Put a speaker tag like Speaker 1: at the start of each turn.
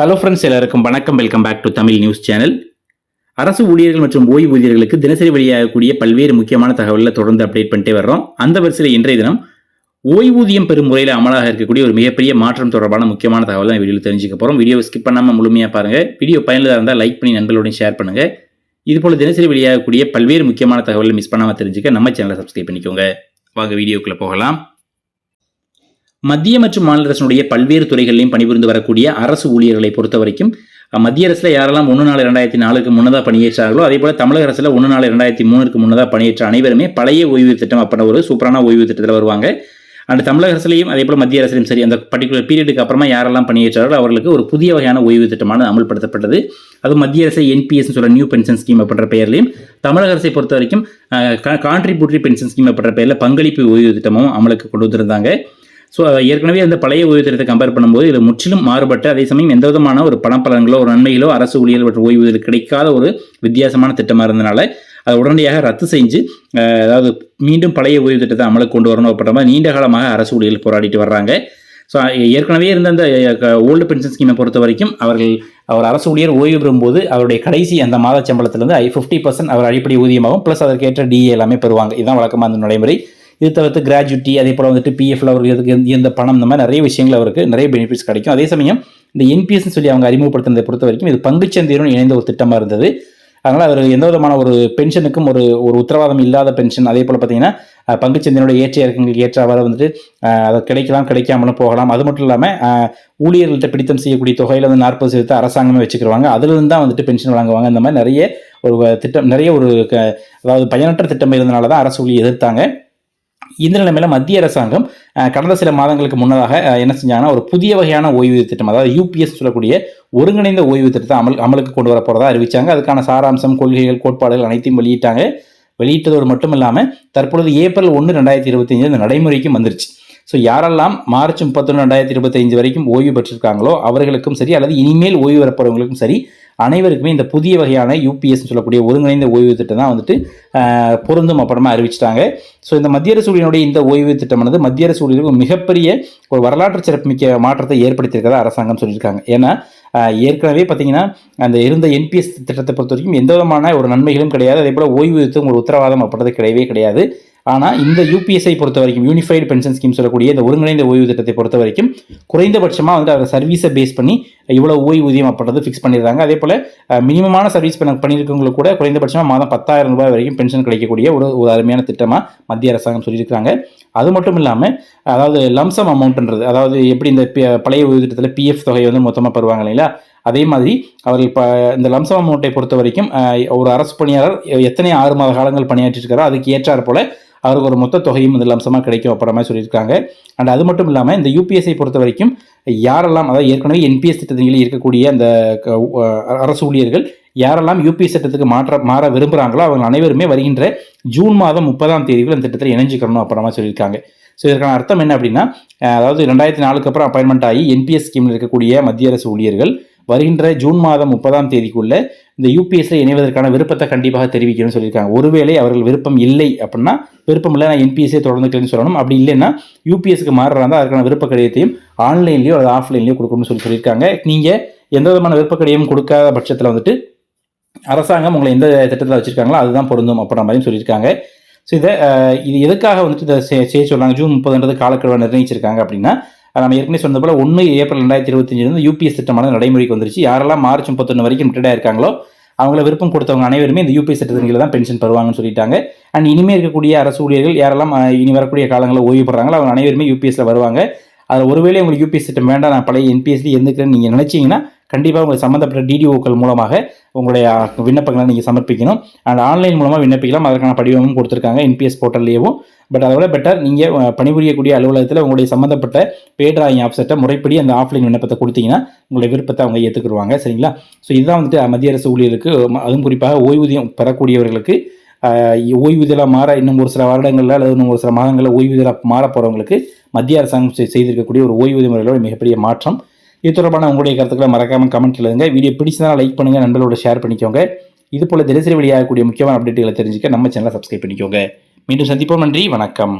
Speaker 1: Hello friends எல்லாருக்கும் வணக்கம். Welcome back to Tamil news channel அரசு ஊழியர்கள் மற்றும் ஓய்வூதியர்களுக்கு தினசரி வெளியாகக்கூடிய பல்வேறு முக்கியமான தகவலில் தொடர்ந்து அப்டேட் பண்ணிட்டே வர்றோம். அந்த வரிசையில் இன்றைய தினம் ஓய்வூதியம் பெறும் முறையில் அமலாக இருக்கக்கூடிய ஒரு மிகப்பெரிய மாற்றம் தொடர்பான முக்கியமான தகவல் தான் வீடியோவில் தெரிஞ்சுக்க போகிறோம் வீடியோ ஸ்கிப் பண்ணாமல் முழுமையாக பாருங்கள் வீடியோ பயனுள்ளதாக இருந்தால் லைக் பண்ணி நண்பர்களுடன் ஷேர் பண்ணுங்கள் இதுபோல் தினசரி வெளியாகக்கூடிய பல்வேறு முக்கியமான தகவலை மிஸ் பண்ணாமல் தெரிஞ்சுக்க நம்ம சேனலை சப்ஸ்கிரைப் பண்ணிக்கோங்க. வாங்க வீடியோக்குள்ளே போகலாம். மத்திய மற்றும் மாநில அரசினுடைய பல்வேறு துறைகளிலும் பணிபுரிந்து வரக்கூடிய அரசு ஊழியர்களை பொறுத்த வரைக்கும் மத்திய அரசில் யாரெல்லாம் ஒன்று நாலு ரெண்டாயிரத்தி நாலுக்கு முன்னதாக பணியேற்றார்களோ அதே போல் தமிழக அரசில் ஒன்று நாலு ரெண்டாயிரத்தி மூணுக்கு முன்னதாக பணியேற்ற அனைவருமே பழைய ஓய்வு திட்டம் அப்படின்ற ஒரு சூப்பரான ஓய்வு திட்டத்தில் வருவாங்க. அண்ட் தமிழக அரசுலையும் அதே போல் மத்திய அரசிலும் சரி அந்த பர்டிகுலர் பீரியடுக்கு அப்புறமா யாரெல்லாம் பணியேற்றார்களோ அவர்களுக்கு ஒரு புதிய வகையான ஓய்வு திட்டமான அமல்படுத்தப்பட்டது. அது மத்திய அரசு என்பிஎஸ் சொல்ல நியூ பென்ஷன் ஸ்கீம் அப்படின்ற பெயர்லையும் தமிழக அரசை பொறுத்த வரைக்கும் கான்ட்ரிபியூட்டரி பென்ஷன் ஸ்கீம் அப்படின்ற பெயரில் பங்களிப்பு ஓய்வு திட்டமும் அமலுக்கு கொண்டு வந்திருந்தாங்க. ஸோ ஏற்கனவே அந்த பழைய ஓய்வு திட்டத்தை கம்பேர் பண்ணும்போது இது முற்றிலும் மாறுபட்டு அதே சமயம் எந்த விதமான ஒரு பணப்பலன்களோ ஒரு நன்மைகளோ அரசு ஊழியர் மற்றும் ஓய்வூதியர் கிடைக்காத ஒரு வித்தியாசமான திட்டமாக இருந்தனால அதை உடனடியாக ரத்து செஞ்சு அதாவது மீண்டும் பழைய ஓய்வு திட்டத்தை அமலுக்கு கொண்டு வரணும் அப்படின்ற மாதிரி நீண்ட காலமாக அரசு ஊழியர்கள் போராடிட்டு வர்றாங்க. ஸோ ஏற்கனவே இருந்த அந்த ஓல்டு பென்ஷன் ஸ்கீமை பொறுத்த வரைக்கும் அவர்கள் அவர் அரசு ஊழியர் ஓய்வு பெறும்போது அவருடைய கடைசி அந்த மாத சம்பளத்திலிருந்து ஐ ஃபிஃப்டி பர்சன்ட் அவர் அடிப்படை ஊதியமாகும் ப்ளஸ் அதற்கேற்ற டிஏ எல்லாமே பெறுவாங்க. இதுதான் வழக்கமாக அந்த நடைமுறை. இது தவிர்த்து கிராஜுவிட்டி அதே போல் வந்துட்டு பிஎஃப்ல அவருக்கு எதுக்கு எந்த- பணம் இந்த மாதிரி நிறைய விஷயங்கள் அவருக்கு நிறைய பெனிஃபிட்ஸ் கிடைக்கும். அதே சமயம் இந்த என்பிஎஸ்னு சொல்லி அவங்க அறிமுகப்படுத்தினதை பொறுத்த வரைக்கும் இது பங்குச்சந்தையுடன் இணைந்த ஒரு திட்டமாக இருந்தது. அதனால் அவர் எந்த விதமான ஒரு பென்ஷனுக்கும் ஒரு ஒரு உத்தரவாதம் இல்லாத பென்ஷன் அதே போல் பார்த்தீங்கன்னா அஹ், பங்குச்சந்தையினோட ஏற்ற இறக்கங்களுக்கு ஏற்றவாறு வந்துட்டு அதை கிடைக்கலாம் கிடைக்காமலும் போகலாம். அது மட்டும் இல்லாமல் ஊழியர்கள்ட்ட பிடித்தம் செய்யக்கூடிய தொகையில் வந்து நாற்பது சதவீதத்தை அரசாங்கமே வச்சுக்கிறாங்க அதுலேருந்து தான் வந்துட்டு பென்ஷன் வழங்குவாங்க. இந்த மாதிரி நிறைய ஒரு திட்டம் நிறைய ஒரு க- அதாவது பயனற்ற திட்டம் இருந்தனால தான் அரசு ஊழியர் எதிர்த்தாங்க. இந்த நிலைமையில மத்திய அரசாங்கம் கடந்த சில மாதங்களுக்கு முன்னதாக என்ன செஞ்சாங்கன்னா ஒரு புதிய வகையான ஓய்வூதிய திட்டம் அதாவது யூபிஎஸ் சொல்லக்கூடிய ஒருங்கிணைந்த ஓய்வு திட்டத்தை அமல் அமலுக்கு கொண்டு வர போகிறதா அறிவிச்சாங்க. அதுக்கான சாராம்சம் கொள்கைகள் கோட்பாடுகள் அனைத்தையும் வெளியிட்டாங்க. வெளியிட்டதோடு மட்டும் இல்லாமல் தற்பொழுது ஏப்ரல் ஒன்று ரெண்டாயிரத்தி இருபத்தஞ்சு இந்த நடைமுறைக்கும் வந்துருச்சு. ஸோ யாரெல்லாம் மார்ச் முப்பத்தொன்று ரெண்டாயிரத்தி இருபத்தைந்து வரைக்கும் ஓய்வு பெற்றிருக்காங்களோ அவர்களுக்கும் சரி அல்லது இனிமேல் ஓய்வு பெறப்போறவங்களுக்கும் சரி அனைவருக்குமே இந்த புதிய வகையான யூபிஎஸ் சொல்லக்கூடிய ஒருங்கிணைந்த ஓய்வு திட்டம் தான் வந்துட்டு பொருந்தும் அப்புறமா அறிவிச்சிட்டாங்க. ஸோ இந்த மத்திய அரசு ஊழியனுடைய இந்த ஓய்வு திட்டமானது மத்திய அரசு ஊழியர்களுக்கு மிகப்பெரிய ஒரு வரலாற்று சிறப்புமிக்க மாற்றத்தை ஏற்படுத்தியிருக்கிறதா அரசாங்கம் சொல்லியிருக்காங்க. ஏன்னா ஏற்கனவே பார்த்தீங்கன்னா அந்த இருந்த என்பிஎஸ் திட்டத்தை பொறுத்த வரைக்கும் எந்த விதமான ஒரு நன்மைகளும் கிடையாது. அதே போல் ஓய்வூதியத்துக்கும் ஒரு உத்தரவாதம் அப்படின்றது கிடையவே கிடையாது. ஆனால் இந்த யூபிஎஸ்ஐ பொறுத்த வரைக்கும் யூனிஃபைடு பென்ஷன் ஸ்கீம் சொல்லக்கூடிய இந்த ஒருங்கிணைந்த ஓய்வு திட்டத்தை பொறுத்த வரைக்கும் குறைந்தபட்சமாக வந்து அவர் சர்வீஸை பேஸ் பண்ணி இவ்வளோ ஓய்வூதியம் அப்படின்றது ஃபிக்ஸ் பண்ணிடுறாங்க. அதே போல் மினிமமான சர்வீஸ் பண்ண பண்ணியிருக்கவங்களுக்கு கூட குறைந்தபட்சமாக மாதம் பத்தாயிரம் ரூபாய் வரைக்கும் பென்ஷன் கிடைக்கக்கூடிய ஒரு ஒரு அருமையான திட்டமாக மத்திய அரசாங்கம் சொல்லியிருக்காங்க அது மட்டும் இல்லாமல் அதாவது லம்சம் அமௌண்ட்ன்றது அதாவது எப்படி இந்த பழைய ஓய்வு திட்டத்தில் பிஎஃப் தொகை வந்து மொத்தமாக பெறுவாங்க இல்லைங்களா? அதே மாதிரி அவர்கள் இப்போ இந்த லம்சம் அமௌண்ட்டை பொறுத்த வரைக்கும் ஒரு அரசு பணியாளர் எத்தனை ஆறு மாத காலங்கள் பணியாற்றிருக்காரோ அதுக்கு ஏற்றாறு போல் அவருக்கு ஒரு மொத்த தொகையும் இதில் லம்சமாக கிடைக்கும் அப்புறம் மாதிரி சொல்லியிருக்காங்க. அண்ட் அது மட்டும் இல்லாமல் இந்த யூபிஎஸ்ஐ பொறுத்த வரைக்கும் யாரெல்லாம் அதாவது ஏற்கனவே என்பிஎஸ் திட்டத்தின் இருக்கக்கூடிய அந்த க- அரசு ஊழியர்கள் யாரெல்லாம் யூபிஎஸ் திட்டத்துக்கு மாற்ற மாற விரும்புகிறாங்களோ அவங்க அனைவருமே வருகின்ற ஜூன் மாதம் முப்பதாம் தேதிகள் அந்த திட்டத்தில் இணைஞ்சிக்கணும் அப்புறமா சொல்லியிருக்காங்க. ஸோ இதற்கான அர்த்தம் என்ன அப்படின்னா அதாவது ரெண்டாயிரத்தி நாலுக்கு அப்புறம் அப்பாயின்மெண்ட் ஆகி என்பிஎஸ் ஸ்கீமில் இருக்கக்கூடிய மத்திய அரசு ஊழியர்கள் வருகின்ற ஜூன் மாதம் முப்பதாம் தேதிக்குள்ள இந்த யூபிஎஸ்ல இணைவதற்கான விருப்பத்தை கண்டிப்பாக தெரிவிக்கணும்னு சொல்லியிருக்காங்க. ஒருவேளை அவர்கள் விருப்பம் இல்லை அப்படின்னா விருப்பம் இல்லை நான் என்பிஎஸ்ஸே தொடர்ந்துக்கலன்னு சொல்லணும். அப்படி இல்லைன்னா யூபிஎஸ்க்கு மாறுறாங்க இருந்தால் அதுக்கான விருப்ப கடிதத்தையும் ஆன்லைன்லேயோ அல்லது ஆஃப்லைன்லேயோ கொடுக்கணும்னு சொல்லி சொல்லியிருக்காங்க. நீங்கள் எந்த விதமான விருப்ப கடிதமும் கொடுக்காத பட்சத்தில் வந்துட்டு அரசாங்கம் உங்களை எந்த திட்டத்தில் வச்சிருக்காங்களோ அதுதான் பொருந்தும் அப்படின்ற மாதிரியும் சொல்லியிருக்காங்க. ஸோ இதை இது எதுக்காக வந்துட்டு இதை செய்ய சொல்றாங்க? ஜூன் முப்பதுன்றது காலக்கெடுவை நிர்ணயிச்சிருக்காங்க அப்படின்னா நம்ம ஏற்கனவே சொன்னது போல ஒன்று ஏப்ரல் ரெண்டாயிரத்தி இருபத்தஞ்சிலிருந்து யூபிஎஸ் திட்டமானது நடைமுறைக்கு வந்துருச்சு. யாரெல்லாம் மார்ச் முப்பத்தொன்று வரைக்கும் ரிட்டையர்ட் இருக்காங்களோ அவங்கள விருப்பம் கொடுத்தவங்க அனைவருமே இந்த யூபிஎஸ் திட்டத்தின் தான் பென்ஷன் பெறுவாங்கன்னு சொல்லிட்டாங்க. அண்ட் இனிமே இருக்கக்கூடிய அரசு ஊழியர்கள் யாரெல்லாம் இனி வரக்கூடிய காலங்களில் ஓய்வு பெறாங்களோ அவங்க அனைவருமே யூபிஎஸ்ல வருவாங்க. அதில் ஒருவேளை உங்களுக்கு யூபிஎஸ் திட்டம் வேண்டாம் நான் பழைய என்பிஎஸ்ல இருந்துக்கிறேன்னு நீங்கள் நினச்சிங்கன்னா கண்டிப்பாக உங்களுக்கு சம்மந்தப்பட்ட டிடிஓக்கள் மூலமாக உங்களுடைய விண்ணப்பங்களை நீங்கள் சமர்ப்பிக்கணும். அண்ட் ஆன்லைன் மூலமாக விண்ணப்பிக்கலாம். அதற்கான படிவமும் கொடுத்துருக்காங்க. என்பிஎஸ் போர்ட்டல்லையும் பட் அதை விட பெட்டர் நீங்கள் பணிபுரியக்கூடிய அலுவலகத்தில் உங்களுடைய சம்மந்தப்பட்ட பே டிராயிங் ஆப்செட்டை முறைப்படி அந்த ஆஃப்லைன் விண்ணப்பத்தை கொடுத்தீங்கன்னா உங்களுடைய விருப்பத்தை அவங்க ஏற்றுக்குருவாங்க சரிங்களா? ஸோ இதுதான் வந்துட்டு மத்திய அரசு ஊழியருக்கு அதுவும் குறிப்பாக ஓய்வூதியம் பெறக்கூடியவர்களுக்கு ஓய்வூதியில் ஓய்வூதியலாக மாற இன்னும் ஒரு சில வருடங்களில் அல்லது இன்னும் ஒரு சில மாதங்களில் ஓய்வூதியலாக மாற போகிறவங்களுக்கு மத்திய அரசாங்கம் செய்திருக்கக்கூடிய ஒரு ஓய்வூதிய முறையில் மிகப்பெரிய மாற்றம். இது தொடர்பான உங்களுடைய கருத்துக்களை மறக்காமல் கமெண்ட் எழுதுங்க. வீடியோ பிடிச்சதா லைக் பண்ணுங்கள் நண்பர்களோட ஷேர் பண்ணிக்கோங்க. இது போல தினசரி வெளியாகக்கூடிய முக்கியமான அப்டேட்டுகளை தெரிஞ்சுக்க நம்ம சேனலை சப்ஸ்கிரைப் பண்ணிக்கோங்க. மீண்டும் சந்திப்போம் நன்றி வணக்கம்.